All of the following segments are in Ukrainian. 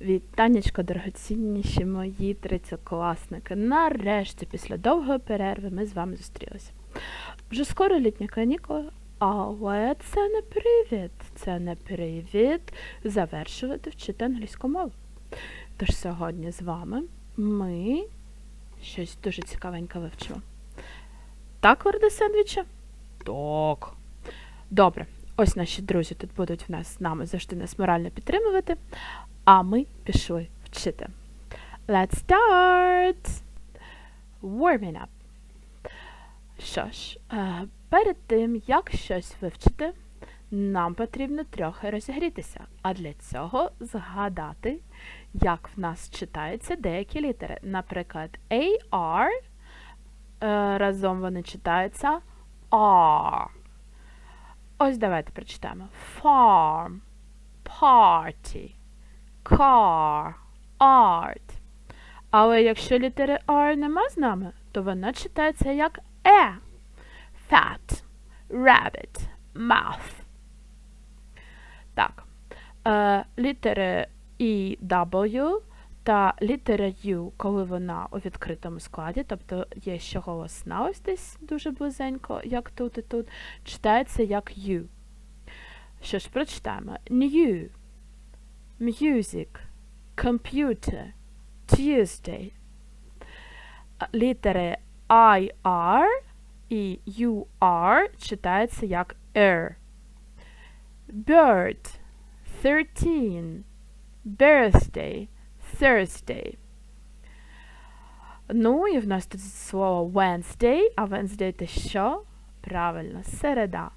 Вітанечко, дорогоцінніші мої третьокласники. Нарешті, після довгої перерви, ми з вами зустрілися. Вже скоро літні канікули, але це не привід. Це не привід завершувати вчити англійську мову. Тож сьогодні з вами ми щось дуже цікавеньке вивчимо. Так, лорди сендвіча? Так. Добре. Ось наші друзі тут будуть в нас з нами завжди нас морально підтримувати. А ми пішли вчити. Let's start! Warming up. Що ж, е, перед тим, як щось вивчити, нам потрібно трохи розігрітися. А для цього згадати, як в нас читаються деякі літери. Наприклад, AR, е, разом вони читаються R. Ось давайте прочитаємо. Farm, party, car, art. Але якщо літери R нема з нами, то вона читається як E. Fat, rabbit, mouth. Так. Е, літери E, W та літера U, коли вона у відкритому складі, тобто є ще голосна ось десь дуже близенько, як тут і тут, читається як U. Що ж, прочитаємо. New, music, computer, Tuesday. Літери IR і UR читаються як R. Bird, 13, birthday, Thursday. Ну, і в нас тут слово Wednesday, а Wednesday це що? Правильно, середа.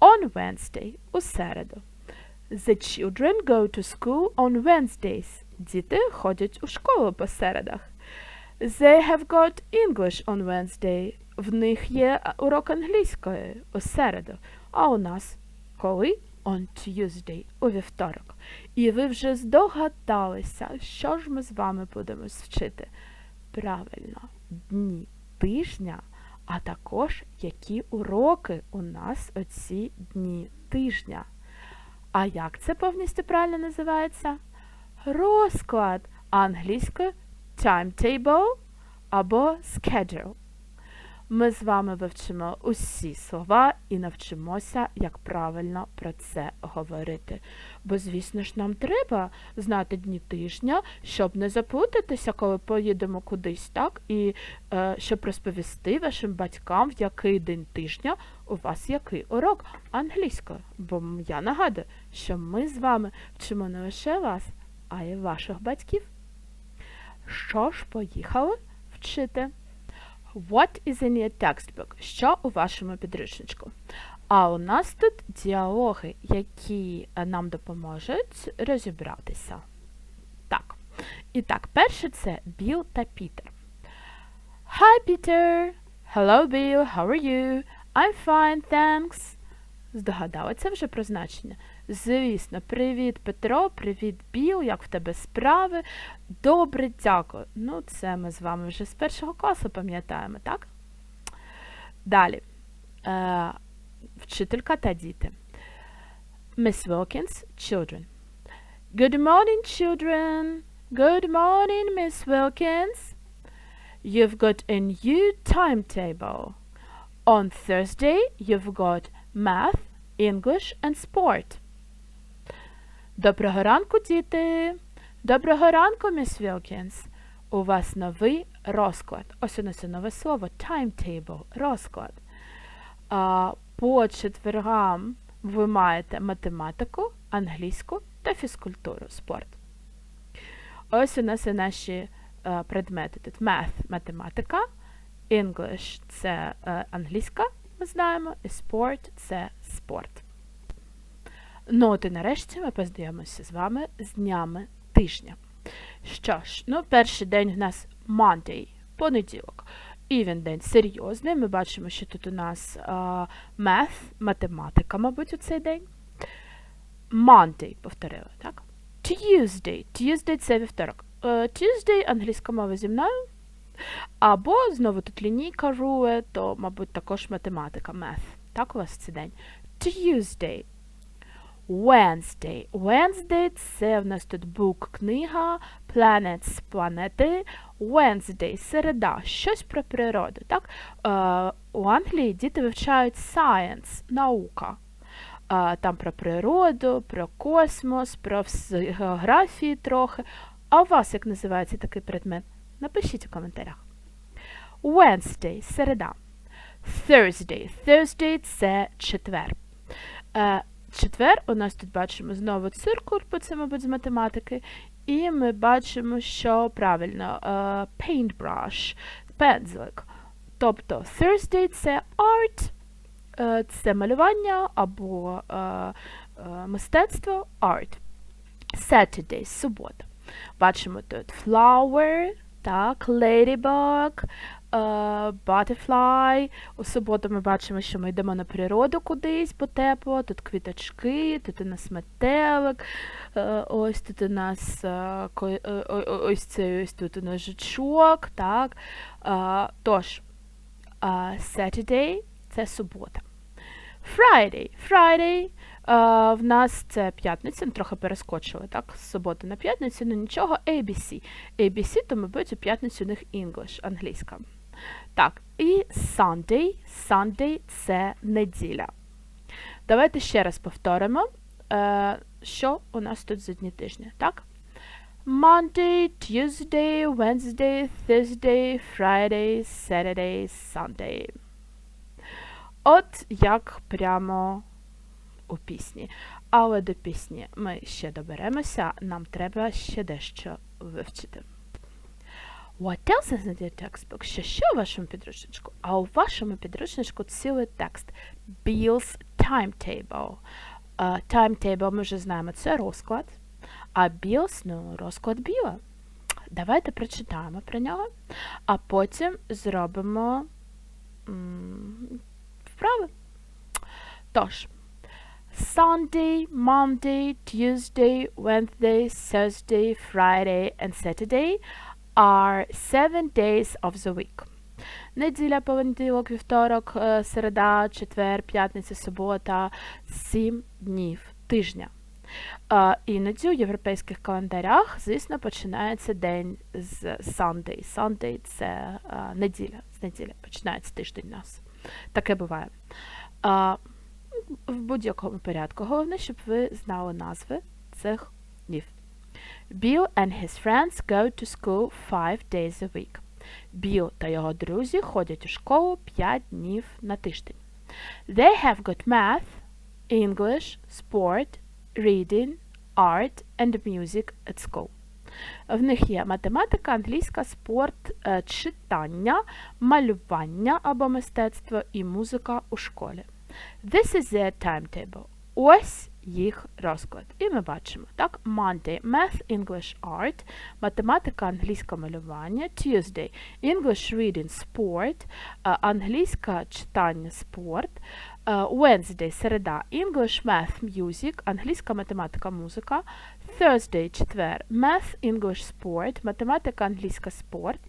On Wednesday, у середу. The children go to school on Wednesdays. Діти ходять у школу по середах. They have got English on Wednesday. В них є урок англійської у середу. А у нас коли? On Tuesday, у вівторок. І ви вже здогадалися, що ж ми з вами будемо вчити. Правильно, дні тижня, а також які уроки у нас оці дні тижня. А як це повністю правильно називається? Розклад англійською timetable або schedule. Ми з вами вивчимо усі слова і навчимося, як правильно про це говорити. Бо, звісно ж, нам треба знати дні тижня, щоб не заплутатися, коли поїдемо кудись, так? І е, щоб розповісти вашим батькам, в який день тижня у вас який урок англійською. Бо я нагадую, що ми з вами вчимо не лише вас, а й ваших батьків. Що ж, поїхали вчити. What is in your textbook? Що у вашому підручничку? А у нас тут діалоги, які е, нам допоможуть розібратися. Так. І так, перше це Біл та Пітер. Hi, Peter. Hello, Bill. How are you? I'm fine, thanks. Здогадали це вже про значення? Звісно, привіт, Петро, привіт, Біл, як в тебе справи? Добре, дякую. Ну, це ми з вами вже з першого класу пам'ятаємо, так? Далі. Е, вчителька та діти. Miss Wilkins, children. Good morning, children. Good morning, Miss Wilkins. You've got a new timetable. On Thursday, you've got math, English and sport. Доброго ранку, діти! Доброго ранку, міс Вілкінс. У вас новий розклад. Ось у нас нове слово timetable, розклад. А, по четвергам ви маєте математику, англійську та фізкультуру, спорт. Ось у нас є наші е, предмети. Тут math – математика, English – це е, англійська, ми знаємо, і sport – це спорт. Ну, от і нарешті ми познайомимося з вами з днями тижня. Що ж, ну, перший день в нас Monday, понеділок. І він день серйозний. Ми бачимо, що тут у нас uh, math, математика, мабуть, у цей день. Monday, повторили, так? Tuesday. Tuesday – це вівторок. Uh, Tuesday, англійська мова зі мною. Або, знову тут лінійка руе, то, мабуть, також математика, math. Так у вас цей день. Tuesday. Wednesday. Wednesday це в нас тут book книга, planets планети. Wednesday середа, щось про природу. Так? Е, у Англії діти вивчають science, наука. Е, там про природу, про космос, про географії трохи. А у вас як називається такий предмет? Напишіть у коментарях. Wednesday середа. Thursday. Thursday це четвер. Е, четвер у нас тут бачимо знову циркуль, бо це, мабуть, з математики. І ми бачимо, що правильно е, paintbrush, пензлик. Тобто Thursday це art, е, це малювання або е, мистецтво art. Saturday субота. Бачимо тут flower, так, ladybug, butterfly. У суботу ми бачимо, що ми йдемо на природу кудись, бо тепло. Тут квіточки, тут у нас метелик, е, ось тут у нас е, е, ось цей ось тут у нас жучок, так. Е, Тож, е, Saturday – це субота. Friday. Friday е, в нас це п'ятниця, ну, трохи перескочили, так? З суботи на п'ятницю, ну нічого, ABC. ABC, то, мабуть, у п'ятницю у них English, англійська. Так, і Sunday. Sunday це неділя. Давайте ще раз повторимо, е, що у нас тут за дні тижня, так? Monday, Tuesday, Wednesday, Thursday, Friday, Saturday, Sunday. От як прямо у пісні. Але до пісні ми ще доберемося, нам треба ще дещо вивчити. What else is in your textbook? Що ще у вашому підручничку? А у вашому підручничку цілий текст. Bill's timetable. Uh, timetable ми вже знаємо, це розклад. А Bill's, ну, розклад Біла. Давайте прочитаємо про нього, а потім зробимо вправи. Тож, Sunday, Monday, Tuesday, Wednesday, Thursday, Friday and Saturday are seven days of the week. Неділя, понеділок, вівторок, середа, четвер, п'ятниця, субота, сім днів тижня. Іноді у європейських календарях, звісно, починається день з Sunday. Sunday – це неділя. З неділі починається тиждень у нас. Таке буває. В будь-якому порядку. Головне, щоб ви знали назви цих днів. Bill and his friends go to school five days a week. Біл та його друзі ходять у школу 5 днів на тиждень. They have got math, English, sport, reading, art and music at school. В них є математика, англійська, спорт, е, читання, малювання або мистецтво і музика у школі. This is their timetable. Ось їх розклад. І ми бачимо, так, Monday – Math, English, Art, математика, англійське малювання, Tuesday – English, Reading, Sport, е, англійська читання, спорт, е, Wednesday – середа, English, Math, Music, англійська математика, музика, Thursday – четвер, Math, English, Sport, математика, англійська, спорт,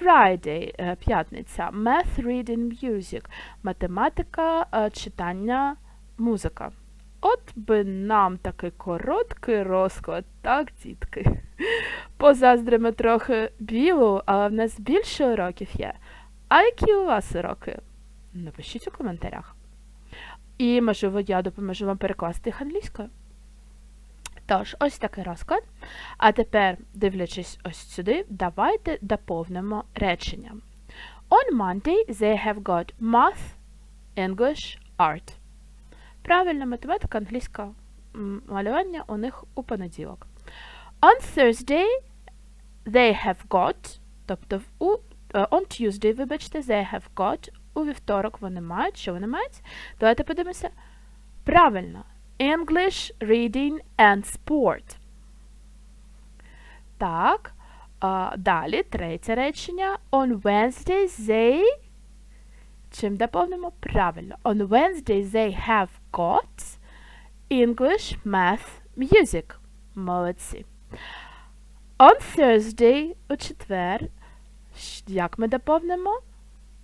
Friday е, – п'ятниця, Math, Reading, Music, математика, читання, музика. От би нам такий короткий розклад, так, дітки? Позаздримо трохи білу, але в нас більше уроків є. А які у вас уроки? Напишіть у коментарях. І, можливо, я допоможу вам перекласти їх англійською. Тож, ось такий розклад. А тепер, дивлячись ось сюди, давайте доповнимо речення. On Monday they have got math, English, art. Правильно, математика, англійська малювання у них у понеділок. On Thursday they have got, тобто у, е, on Tuesday, вибачте, they have got, у вівторок вони мають, що вони мають? Давайте подивимося. Правильно. English, reading and sport. Так. Далі, третє речення. On Wednesday they Чим доповнимо? Правильно. On Wednesday they have got English, Math, Music. Молодці. On Thursday у четвер. Як ми доповнимо?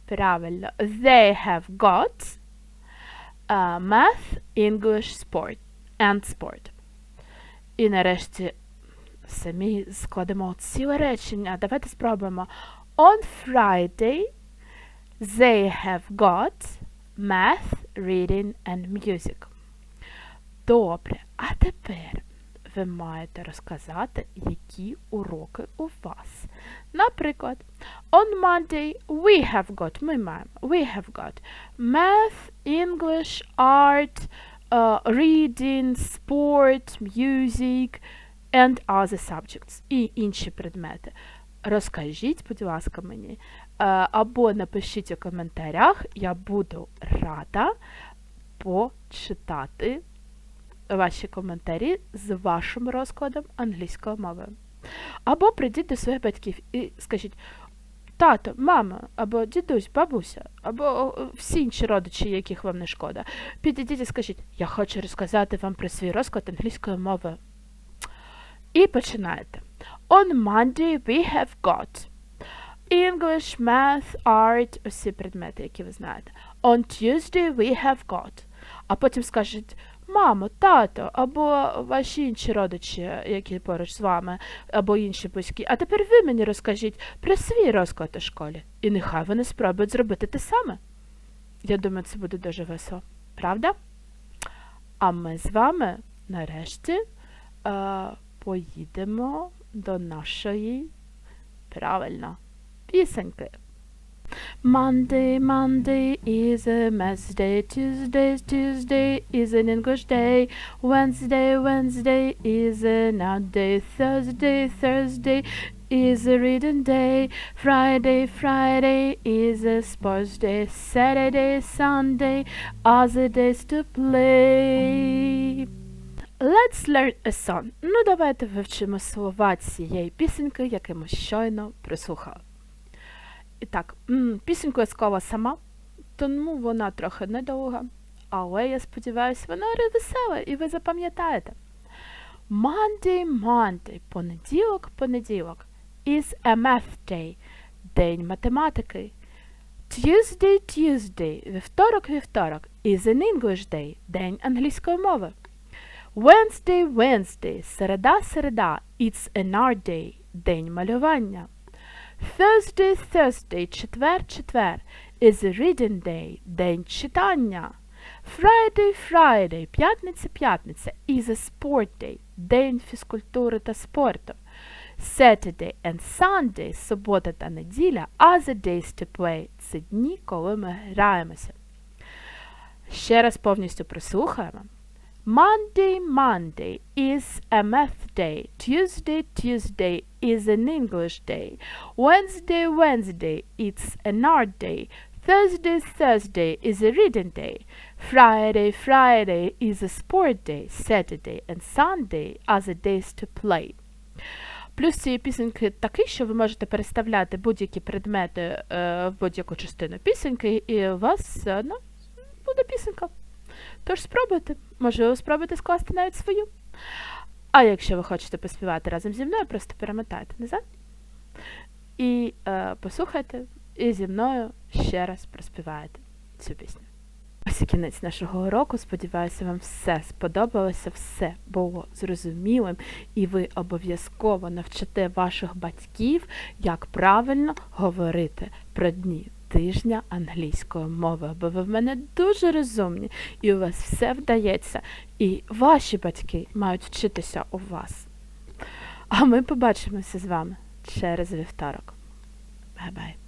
Правильно. They have got uh, Math, English, Sport. and sport. І нарешті самі складемо ціле речення. Давайте спробуємо. On Friday they have got math, reading and music. Добре, а тепер ви маєте розказати, які уроки у вас. Наприклад, on Monday we have got, ми маємо, we have got math, English, art, uh, reading, sport, music and other subjects і інші предмети. Розкажіть, будь ласка, мені, е, або напишіть у коментарях, я буду рада почитати ваші коментарі з вашим розкладом англійської мови. Або прийдіть до своїх батьків і скажіть, тато, мама, або дідусь, бабуся, або всі інші родичі, яких вам не шкода. Підійдіть і скажіть, я хочу розказати вам про свій розклад англійської мови. І починаєте. On Monday we have got English, Math, Art, усі предмети, які ви знаєте. On Tuesday we have got. А потім скажуть мамо, тато, або ваші інші родичі, які поруч з вами, або інші близькі. А тепер ви мені розкажіть про свій розклад у школі. І нехай вони спробують зробити те саме. Я думаю, це буде дуже весело. Правда? А ми з вами нарешті е, поїдемо до нашої правильно пісеньки. Monday, Monday is a math day. Tuesday, Tuesday is an English day. Wednesday, Wednesday is an art day. Thursday, Thursday is a reading day. Friday, Friday is a sports day. Saturday, Sunday are the days to play. Let's learn a song. Ну, давайте вивчимо слова цієї пісеньки, яку ми щойно прислухали. І так, пісеньку я склала сама, тому вона трохи недовга, але я сподіваюся, вона весела і ви запам'ятаєте. Monday, Monday, понеділок, понеділок, is a math day, день математики. Tuesday, Tuesday, вівторок, вівторок, is an English day, день англійської мови. Wednesday, Wednesday, середа, середа, it's an art day, день малювання. Thursday, Thursday, четвер, четвер, is reading day, день читання. Friday, Friday, п'ятниця, п'ятниця, is a sport day, день фізкультури та спорту. Saturday and Sunday, субота та неділя, are the days to play, це дні, коли ми граємося. Ще раз повністю прослухаємо. Monday, Monday is a math day. Tuesday, Tuesday is an English day. Wednesday, Wednesday, it's an art day. Thursday, Thursday is a reading day. Friday, Friday is a sport day. Saturday and Sunday are the days to play. Плюс цієї пісеньки такий, що ви можете переставляти будь-які предмети е, в будь-яку частину пісеньки, і у вас одно буде пісенька. Тож спробуйте, можливо, спробуйте скласти навіть свою. А якщо ви хочете поспівати разом зі мною, просто перемотайте назад і е, послухайте, і зі мною ще раз проспіваєте цю пісню. Ось і кінець нашого уроку. Сподіваюся, вам все сподобалося, все було зрозумілим, і ви обов'язково навчите ваших батьків, як правильно говорити про дні тижня англійської мови, бо ви в мене дуже розумні, і у вас все вдається, і ваші батьки мають вчитися у вас. А ми побачимося з вами через вівторок. Бай-бай!